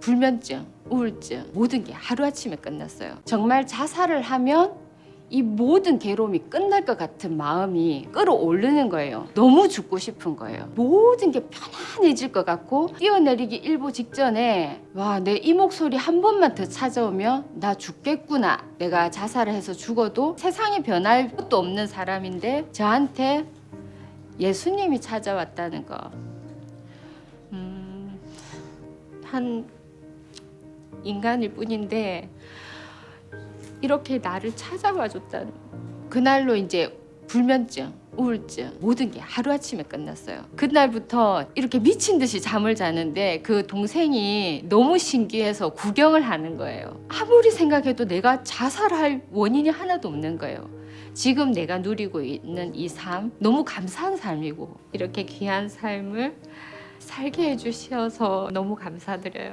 불면증, 우울증 모든 게 하루아침에 끝났어요. 정말 자살을 하면 이 모든 괴로움이 끝날 것 같은 마음이 끌어오르는 거예요. 너무 죽고 싶은 거예요. 모든 게 편안해질 것 같고 뛰어내리기 일보 직전에 와 내 이 목소리 한 번만 더 찾아오면 나 죽겠구나. 내가 자살을 해서 죽어도 세상에 변할 것도 없는 사람인데 저한테 예수님이 찾아왔다는 거. 음, 한 인간일 뿐인데 이렇게 나를 찾아와 줬다는 거. 그날로 이제 불면증, 우울증 모든 게 하루아침에 끝났어요. 그날부터 이렇게 미친 듯이 잠을 자는데 그 동생이 너무 신기해서 구경을 하는 거예요. 아무리 생각해도 내가 자살할 원인이 하나도 없는 거예요. 지금 내가 누리고 있는 이 삶 너무 감사한 삶이고 이렇게 귀한 삶을 살게 해주셔서 너무 감사드려요.